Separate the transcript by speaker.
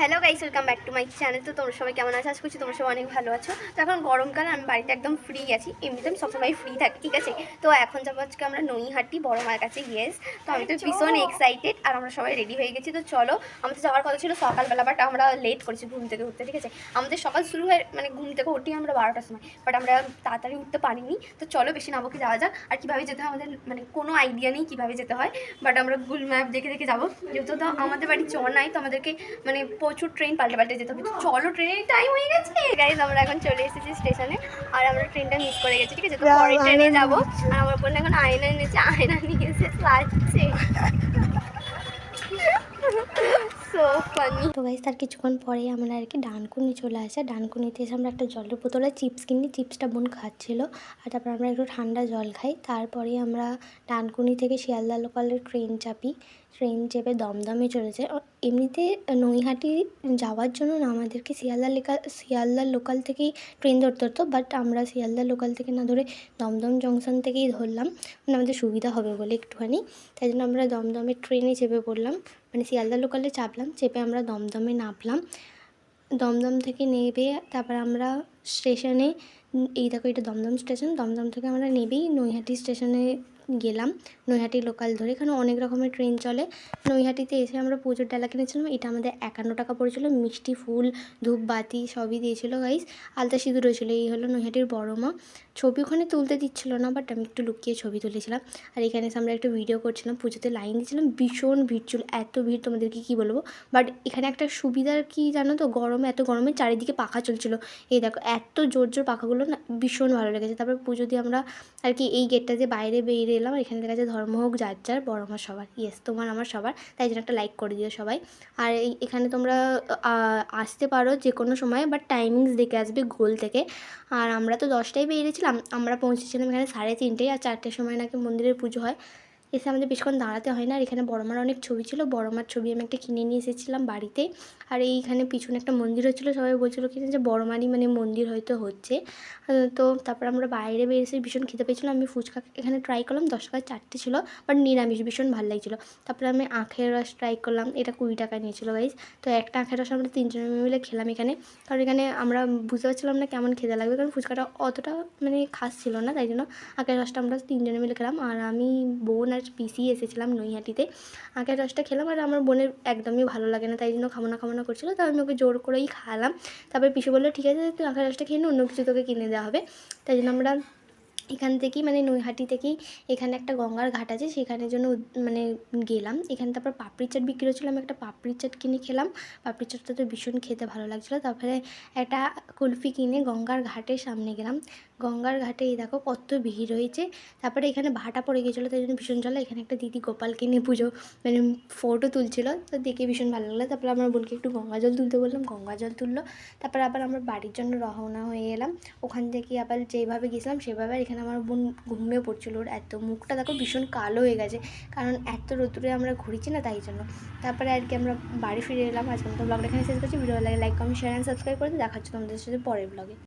Speaker 1: Hello guys welcome back to my channel তো তোমরা সবাই কেমন আছো? আশা করছি তোমরা সবাই অনেক ভালো আছো। তো এখন গরমকালে আমি বাড়িতে একদম ফ্রি আছি। এমনিতে আমি সবসময় ফ্রি থাকি ঠিক আছে? তো এখন যাব আজকে আমরা নৈহাটি বড় মায়ের কাছে ইয়েস তো আমি তো ভীষণ এক্সাইটেড আর আমরা সবাই রেডি হয়ে গেছি। তো চলো আমাদের যাওয়ার কথা ছিল সকালবেলা বাট আমরা লেট করেছি ঘুম থেকে উঠতে ঠিক আছে? আমাদের সকাল শুরু হয়ে মানে ঘুম থেকে উঠি আমরা বারোটার সময় বাট আমরা তাড়াতাড়ি উঠতে পারিনি। তো চলো বেশি নাবকে যাওয়া যাক। আর কীভাবে যেতে হয় আমাদের মানে কোনো আইডিয়া নেই কীভাবে যেতে হয় বাট আমরা গুগল ম্যাপ দেখে দেখে যাব। যেহেতু তো আমাদের বাড়ি চর নাই তো আমাদেরকে মানে প্রচুর ট্রেন পাল্টে পাল্টে যেতে হবে। চলো ট্রেনের টাইম হয়ে গেছে। গাইজ আমরা এখন চলে এসেছি স্টেশনে আর আমরা ট্রেনটা মিস করে গেছি ঠিক আছে? তো পরের ট্রেনে যাব। আর আমার বোন এখন আয়না এনেছে আয়না নিয়ে এসে লাচ্ছে সো ফানি
Speaker 2: তো গাইজ তার কিছুক্ষণ পরে আমরা আর কি ডানকুনি চলে আসে। ডানকুনিতে এসে আমরা একটা জলের বোতলে চিপস কিনি। চিপসটা বোন খাচ্ছিল। আর তারপর আমরা একটু ঠান্ডা জল খাই। তারপরে আমরা ডানকুনি থেকে শিয়ালদা লোকালের ট্রেন চাপি। ট্রেন চেপে দমদমে চলেছে। এমনিতে নৈহাটি যাওয়ার জন্য না আমাদেরকে শিয়ালদা লেকা শিয়ালদা লোকাল থেকেই ট্রেন ধরতে হতো বাট আমরা শিয়ালদা লোকাল থেকে না ধরে দমদম জংশন থেকেই ধরলাম। মানে আমাদের সুবিধা হবে বলে একটুখানি। তাই জন্য আমরা দমদমের ট্রেনে চেপে পড়লাম। মানে শিয়ালদা লোকালে চাপলাম, চেপে আমরা দমদমে নামলাম। দমদম থেকে নেবে, তারপর আমরা স্টেশনে এই দেখো এটা দমদম স্টেশন দমদম থেকে আমরা নেবেই নৈহাটি স্টেশনে গেলাম নৈহাটি লোকাল ধরে। এখানে অনেক রকমের ট্রেন চলে। নৈহাটিতে এসে আমরা পুজোর ডালা কিনেছিলাম। এটা আমাদের একান্ন টাকা পড়েছিল। মিষ্টি ফুল, ধূপবাতি সবই দিয়েছিল গাইস আলতা সিঁদুর হয়েছিলো এই হলো নৈহাটির বড় মা। ছবি ওখানে তুলতে দিচ্ছিল না বাট আমি একটু লুকিয়ে ছবি তুলেছিলাম। আর এখানে এসে আমরা একটু ভিডিও করছিলাম, পুজোতে লাইন দিয়েছিলাম। ভীষণ ভিড় ছিল, এত ভিড়, তোমাদেরকে কী বলব? বাট এখানে একটা সুবিধার কি জানো তো, গরমে, এত গরমে চারিদিকে পাখা চলছিল। এই দেখো, এত জোর জোর পাখাগুলো না ভীষণ ভালো লেগেছে। তারপর পুজো দিয়ে আমরা আর কি এই গেটটা বাইরে বেরিয়ে এলাম আর এখানে দেখা ধর্ম হোক, যার যার, বড় আমার সবার। ইয়েস তোমার আমার সবার। তাই জন্য একটা লাইক করে দিও সবাই। আর এখানে তোমরা আসতে পারো যে কোনো সময় বাট টাইমিংস দেখে আসবে গোল থেকে। আর আমরা তো দশটায় বেরিয়েছিলাম, আমরা পৌঁছেছিলাম এখানে সাড়ে তিনটেয়, আর চারটের সময় নাকি মন্দিরের পুজো হয়। এসে আমাদের বেশিক্ষণ দাঁড়াতে হয় না। আর এখানে বড়মার অনেক ছবি ছিল। বড় মার ছবি আমি একটা কিনে নিয়ে এসেছিলাম বাড়িতে। আর এইখানে পিছনে একটা মন্দির হচ্ছিল সবাই বলছিলো কি যে বড়মারই মানে মন্দির হয়তো হচ্ছে। তো তারপর আমরা বাইরে বেরিয়েছি ভীষণ খেতে পেয়েছিলাম আমি ফুচকা এখানে ট্রাই করলাম। দশ টাকায় চারটে ছিল। বাট নিরামিষ ভীষণ ভালো লাগছিল। তারপরে আমি আখের রস ট্রাই করলাম। এটা কুড়ি টাকা নিয়েছিল গাইজ তো একটা আখের রস আমরা তিনজনে মিলে খেলাম এখানে। কারণ এখানে আমরা বুঝতে পারছিলাম না কেমন খেতে লাগবে। কারণ ফুচকাটা অতটা মানে খাস ছিল না। তাই জন্য আখের রসটা আমরা তিনজনে মিলে খেলাম। আর আমি বোন আর পিসি এসেছিলাম নৈহাটিতে। আঁকের রসটা খেলাম আর আমার বোনের একদমই ভালো লাগে না, তাই জন্য খামোনা খামোনা করছিল। তাই আমি ওকে জোর করেই খাওয়ালাম। তারপরে পিসি বলল, ঠিক আছে, তুই আঁকের রসটা খেয়ে অন্য কিছু তোকে কিনে দেওয়া হবে। তাই জন্য আমরা এখান থেকেই মানে নৈহাটি থেকেই এখানে একটা গঙ্গার ঘাট আছে, সেখানের জন্য মানে গেলাম। এখানে তারপর পাপড়ি চাট বিক্রি হচ্ছিল, আমি একটা পাপড়ি চাট কিনে খেলাম। পাপড়ি চাটটা তো ভীষণ খেতে ভালো লাগছিল। তারপরে একটা কুলফি কিনে গঙ্গার ঘাটের সামনে গেলাম। গঙ্গার ঘাটে এই দেখো কত ভিড় হয়েছে। তারপরে এখানে ভাটা পড়ে গেছিল, তাই জন্য ভীষণ চলে এখানে একটা দিদি গোপালকে নিয়ে পুজো মানে ফটো তুলছিল, তো দেখে ভীষণ ভালো লাগল। তারপরে আমার বোনকে একটু গঙ্গা জল তুলতে বললাম, গঙ্গা জল তুললো। তারপর আবার আমরা বাড়ির জন্য রওনা হয়ে এলাম। ওখান থেকে আবার যেভাবে গেছিলাম, সেভাবে আর এখানে আমার বোন ঘুমিয়ে পড়ছিল, ওর এত মুখটা দেখো ভীষণ কালো হয়ে গেছে, কারণ এত রোদ্দুরে আমরা ঘুরেছি না তাই জন্য। তারপরে আর কি আমরা বাড়ি ফিরে এলাম, আজকে মতো ব্লগটা এখানে শেষ করছি, ভিডিও লাগে like comment share and subscribe করে দেখাচ্ছি তোমাদের সাথে পরের ব্লগে